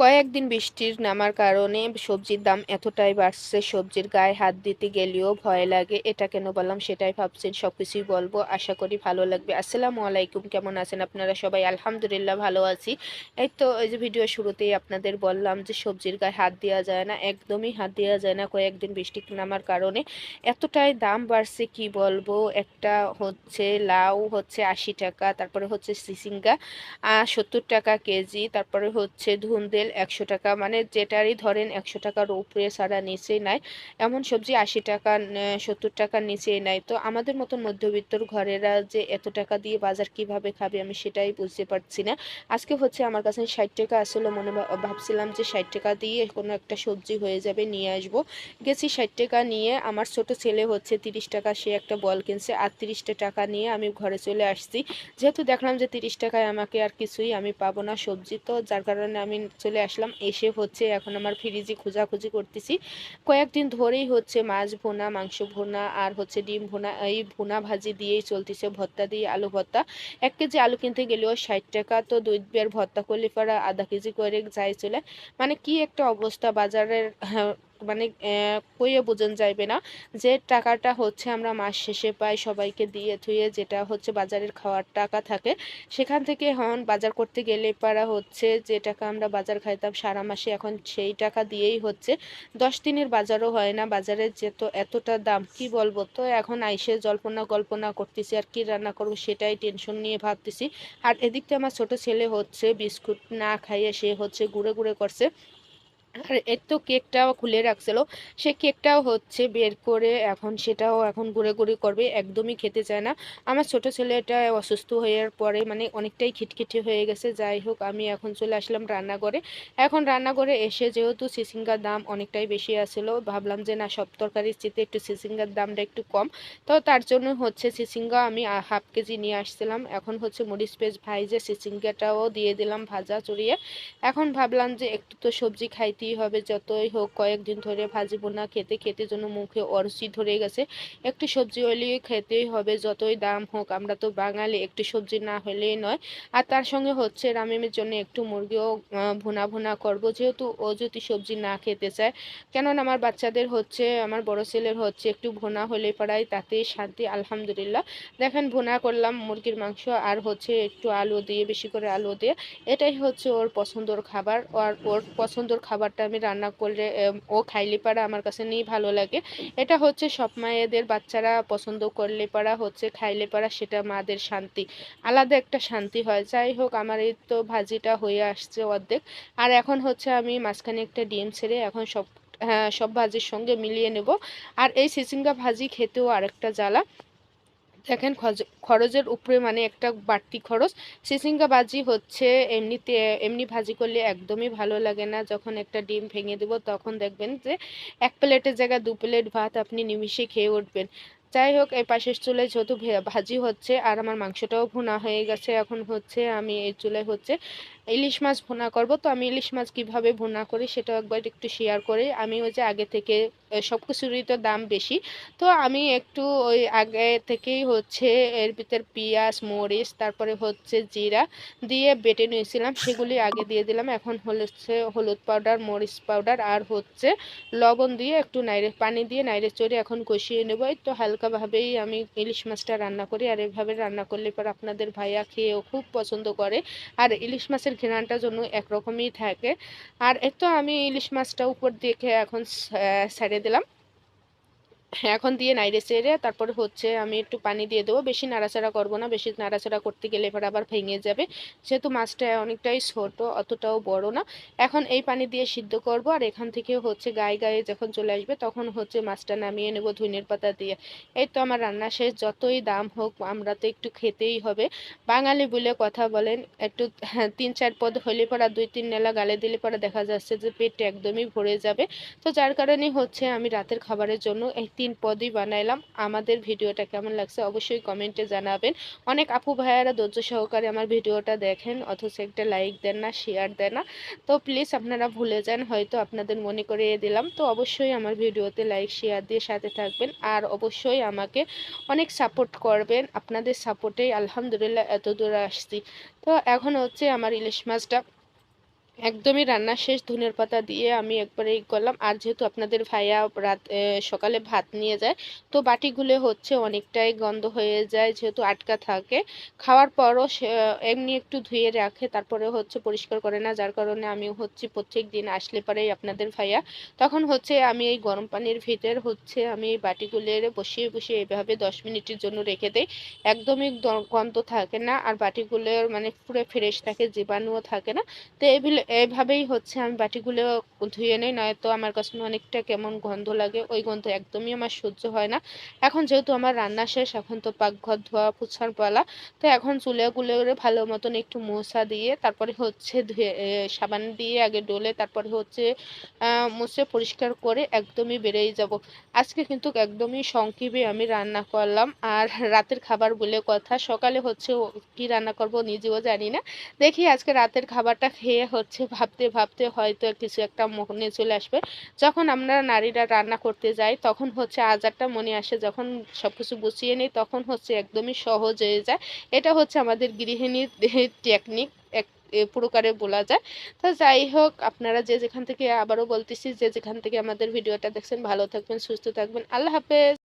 কয়েকদিন বৃষ্টির নামার কারণে সবজির দাম এতটাই বাড়ছে, সবজির গায়ে হাত দিতে গেলেও ভয় লাগে। এটা কেন বললাম সেটাই ভাবছেন সব কিছুই বলব। আশা করি ভালো লাগবে। আসসালামু আলাইকুম, কেমন আছেন আপনারা সবাই? আলহামদুলিল্লাহ ভালো আছি। এই তো এই যে ভিডিও শুরুতেই আপনাদের বললাম যে সবজির গায়ে হাত দেওয়া যায় না, একদমই হাত দেওয়া যায় না কয়েকদিন বৃষ্টি নামার কারণে। এতটাই দাম বাড়ছে, কি বলব? একটা হচ্ছে লাউ, হচ্ছে আশি টাকা, তারপরে হচ্ছে সিসিঙ্গা সত্তর টাকা কেজি, তারপরে হচ্ছে ধুন্দেল একশো টাকা মানে যেটারই ধরেন একশো টাকার উপরে ছাড়া নিচেই নেয় এমন সবজি আশি টাকা সত্তর টাকার নিচেই নেয় তো আমাদের মতন মধ্যবিত্তর ঘরেরা যে এত টাকা দিয়ে বাজার কীভাবে খাবে আমি সেটাই বুঝতে পারছি না। আজকে হচ্ছে আমার কাছে ষাট টাকা আসলে, মনে ভাবছিলাম যে ষাট টাকা দিয়ে কোনো একটা সবজি হয়ে যাবে, নিয়ে আসব। গেছি ষাট টাকা নিয়ে, আমার ছোট ছেলে হচ্ছে তিরিশ টাকা, সে একটা বল কিনছে আর তিরিশটা টাকা নিয়ে আমি ঘরে চলে আসছি। যেহেতু দেখলাম যে তিরিশ টাকায় আমাকে আর কিছুই আমি পাবো না সবজি, তো যার কারণে আমি চলে আসলাম এসে হচ্ছে এখন আমার ফ্রিজে খোঁজাখুঁজি করতেছি। কয়েকদিন ধরেই হচ্ছে মাছ ভোনা মাংস ভোনা আর হচ্ছে ডিম ভোনা এই ভোনা ভাজি দিয়েই চলতেছে। ভর্তা দিয়ে আলু ভর্তা। এক কেজি আলু কিনতে গেলেও ষাট টাকা। তো দুই বের ভর্তা করলে পরে আধা কেজি করে যাই চলে। মানে কি একটা অবস্থা বাজারের হ্যাঁ, মানে কইয়ে বোঝান যাইবে না যে টাকাটা হচ্ছে আমরা মাস শেষে পাই সবাইকে দিয়ে থুয়ে, যেটা হচ্ছে বাজারের খাওয়ার টাকা থাকে। সেখান থেকে হন বাজার করতে গেলে পারা হচ্ছে যে টাকা আমরা বাজার খাইতাম সারা মাসে, এখন সেই টাকা দিয়েই হচ্ছে। দশ দিনের বাজারও হয় না বাজারের যেত এতটা দাম, কি বলব? তো এখন আইসে জল্পনা কল্পনা করতেছি, আর কি রান্না করব সেটাই টেনশন নিয়ে ভাবতেছি। আর এদিক থেকে আমার ছোট ছেলে হচ্ছে বিস্কুট না খাইয়ে সে হচ্ছে ঘুরে ঘুরে করছে। আর, এর তো কেকটাও খুলে রাখছিল। সে কেকটাও হচ্ছে বের করে এখন সেটাও এখন ঘুরে ঘুরে করবে, একদমই খেতে চায় না। আমার ছোট ছেলেটা অসুস্থ হয়ে পরে মানে অনেকটাই খিটখিটে হয়ে গেছে। যাই হোক, আমি এখন চলে আসলাম রান্নাঘরে। এখন রান্নাঘরে এসে যেহেতু সিসিঙ্গার দাম অনেকটাই বেশি আসছিল ভাবলাম যে না, সব তরকারির চেতে একটু সিসিঙ্গার দামটা একটু কম। তো তার জন্য হচ্ছে সিসিঙ্গা আমি হাফ কেজি নিয়ে আসছিলাম। এখন হচ্ছে মরিচ পেঁচ ভাইজে সিসিঙ্গাটাও দিয়ে দিলাম ভাজা চড়িয়ে। এখন ভাবলাম যে একটু তো সবজি খাইতে খেতেই হবে, যতই হোক কয়েকদিন ধরে ভাজিব না, খেতে খেতে জন্য মুখে অরসি ধরে গেছে। একটু সবজি হলে খেতেই হবে, যতই দাম হোক। আমরা তো বাঙালি, একটু সবজি না হলেই নয়। আর তার সঙ্গে হচ্ছে রামিমের জন্য একটু মুরগিও ভুনা ভুনা করব, যেহেতু ও যদি সবজি না খেতে চায়। কেননা আমার বাচ্চাদের হচ্ছে, আমার বড় ছেলের হচ্ছে একটু ভুনা হলে পাড়ায়, তাতেই শান্তি, আলহামদুলিল্লাহ। দেখেন, ভুনা করলাম মুরগির মাংস, আর হচ্ছে একটু আলু দিয়ে, বেশি করে আলু দিয়ে। এটাই হচ্ছে ওর পছন্দর খাবার, আর ওর পছন্দর খাবার খাবারটা আমি রান্না করলে ও খাইলে পারা, আমার কাছে নিয়ে ভালো লাগে। এটা হচ্ছে সব মায়েদের, বাচ্চারা পছন্দ করলে পারা, হচ্ছে খাইলে পারা, সেটা মাদের শান্তি। আলাদা একটা শান্তি হয়। যাই হোক, আমার এই তো ভাজিটা হয়ে আসছে অর্ধেক। আর এখন হচ্ছে আমি মাঝখানে একটা ডিম ছেড়ে এখন সব হ্যাঁ সব ভাজির সঙ্গে মিলিয়ে নেব। আর এই সিসিঙ্গা ভাজি খেতেও আরেকটা জ্বালা। দেখেন খরচের উপরে মানে একটা বাড়তি খরচ। সিসিঙ্গা ভাজি হচ্ছে এমনিতে, এমনি ভাজি করলে একদমই ভালো লাগে না। যখন একটা ডিম ভেঙে দেব, তখন দেখবেন যে এক প্লেটের জায়গায় দু প্লেট ভাত আপনি নিমিশে খেয়ে উঠবেন। যাই হোক, এই পাশের চুলায় যেহেতু ভাজি হচ্ছে আর আমার মাংসটাও ভুনা হয়ে গেছে, এখন হচ্ছে আমি এই চুলে হচ্ছে ইলিশ মাছ ভুনা করব। তো আমি ইলিশ মাছ কীভাবে ভুনা করি সেটাও একবার একটু শেয়ার করি। আমি ওই যে আগে থেকে সব কিছুরই তো দাম বেশি। তো আমি একটু ওই আগে থেকেই হচ্ছে এর ভিতর পেঁয়াজ, মরিচ, তারপরে হচ্ছে জিরা দিয়ে বেটে নিয়েছিলাম। সেগুলি আগে দিয়ে দিলাম। এখন হচ্ছে হলুদ পাউডার মরিচ পাউডার আর হচ্ছে লবণ দিয়ে একটু নাইরে পানি দিয়ে নাইরে চড়ে এখন কষিয়ে নেব। তো হালকাভাবেই আমি ইলিশ মাছটা রান্না করি, আর এভাবে রান্না করলে পর আপনাদের ভাইয়া খেয়েও খুব পছন্দ করে। আর ইলিশ মাছের ঘেরানটা জন্য একরকমই থাকে। আর এত আমি ইলিশ মাছটা উপর দেখে এখন ছেড়ে দিলাম। এখন দিয়ে নাইড়ে চেড়ে তারপরে হচ্ছে আমি একটু পানি দিয়ে দেবো। বেশি নাড়াচাড়া করব না, বেশি নাড়াচাড়া করতে গেলে এবার আবার ভেঙে যাবে। যেহেতু মাছটা অনেকটাই ছোট, অতটাও বড় না। এখন এই পানি দিয়ে সিদ্ধ করব আর এখান থেকে হচ্ছে গায়ে গায়ে যখন চলে আসবে তখন হচ্ছে মাছটা নামিয়ে নেব ধুনের পাতা দিয়ে। এই তো আমার রান্না শেষ। যতই দাম হোক, আমরা তো একটু খেতেই হবে। বাঙালি বলে কথা বলেন, একটু তিন চার পদ হলে পরা দুই তিন নেলা গালে দিলে পরে দেখা যাচ্ছে যে পেট একদমই ভরে যাবে। তো যার কারণে হচ্ছে আমি রাতের খাবারের জন্য এই তিন পদই বানাইলাম। আমাদের ভিডিওটা কেমন লাগছে অবশ্যই কমেন্টে জানাবেন। অনেক আপু ভাইয়ারা ধৈর্য সহকারে আমার ভিডিওটা দেখেন, অথচ একটা লাইক দেন না শেয়ার দেন না। তো প্লিজ আপনারা ভুলে যান, হয়তো আপনাদের মনে করিয়ে দিলাম। তো অবশ্যই আমার ভিডিওতে লাইক শেয়ার দিয়ে সাথে থাকবেন। আর অবশ্যই আমাকে অনেক সাপোর্ট করবেন। আপনাদের সাপোর্টেই আলহামদুলিল্লাহ এত দূরে আসছি। তো এখন হচ্ছে আমার ইলিশ মাছটা। একদমই রান্না শেষ, ধনের পাতা দিয়ে আমি একবারে ই করলাম। আর যেহেতু আপনাদের ভাইয়া রাত সকালে ভাত নিয়ে যায়, তো বাটিগুলো হচ্ছে অনেকটাই গন্ধ হয়ে যায় যেহেতু আটকা থাকে। খাওয়ার পরও এমনি একটু ধুয়ে রাখে, তারপরে হচ্ছে পরিষ্কার করে না, যার কারণে আমি হচ্ছে প্রত্যেক দিন আসলে পরেই আপনাদের ভাইয়া। তখন হচ্ছে আমি এই গরম পানির ভিতর হচ্ছে আমি এই বাটিগুলোর বসিয়ে বসিয়ে এভাবে দশ মিনিটের জন্য রেখে দেই। একদমই গন্ধ থাকে না, আর বাটিগুলোর মানে পুরো ফ্রেশ থাকে, জীবাণুও থাকে না। তো এগুলো এইভাবেই হচ্ছে আমি বাটিগুলো ধুয়ে নিই, নয়তো আমার কাছে অনেকটা কেমন গন্ধ লাগে, ওই গন্ধ একদমই আমার সহ্য হয় না। এখন যেহেতু আমার রান্না শেষ, এখন তো পাকঘর ধোয়া পুছার পালা, তো এখন চুলেগুলো ভালো মতন একটু মশা দিয়ে, তারপরে হচ্ছে ধুয়ে সাবান দিয়ে আগে ডলে, তারপরে হচ্ছে মুছে পরিষ্কার করে একদমই বেরিয়ে যাব। আজকে কিন্তু একদমই সংক্ষেপে আমি রান্না করলাম, আর রাতের খাবার বলে কথা, সকালে হচ্ছে কি রান্না করব নিজেও জানি না। দেখি আজকে রাতের খাবারটা খেয়ে হচ্ছে ভাবতে ভাবতে হয়তো কিছু একটা মনে চলে আসবে। যখন আমরা নারীরা রান্না করতে যাই, তখন হচ্ছে আজারটা মনে আসে। যখন সব কিছু গুছিয়ে নিই, তখন হচ্ছে একদমই সহজ হয়ে যায়। এটা হচ্ছে আমাদের গৃহিণীর টেকনিক এক প্রকারে বলা যায়। তো যাই হোক, আপনারা যে যেখান থেকে আবারও বলতেছি, যে যেখান থেকে আমাদের ভিডিওটা দেখছেন, ভালো থাকবেন, সুস্থ থাকবেন। আল্লাহ হাফেজ।